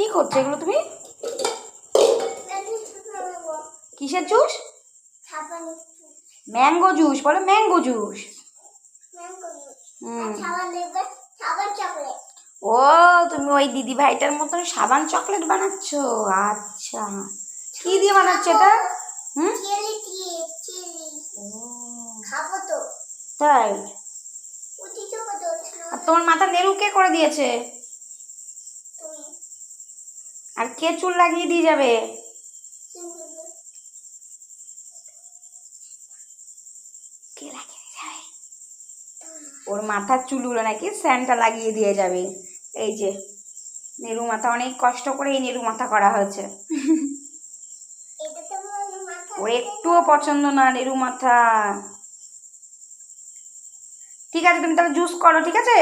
কি করছ এগুলো তুমি? কিসের জুস? ম্যাঙ্গো জুস বলো ম্যাঙ্গো জুস। হুম। ও তুমি ওই দিদি ভাইটার মতন সাবান চকলেট বানাচ্ছ? আচ্ছা। কি দিয়ে বানাচ্ছ এটা? হুম? তাই? তোমার মাথা নেড়ু কে করে দিয়েছে? আর কে চুল লাগিয়ে দিয়ে যাবে? ওর মাথার চুলগুলো নাকি স্যান্টা লাগিয়ে দিয়ে যাবে। এই যে, নেরু মাথা, অনেক কষ্ট করে এই নেরু মাথা করা হয়েছে। ওর একটুও পছন্দ না নেরু মাথা। ঠিক আছে, তুমি তাহলে জুস করো, ঠিক আছে?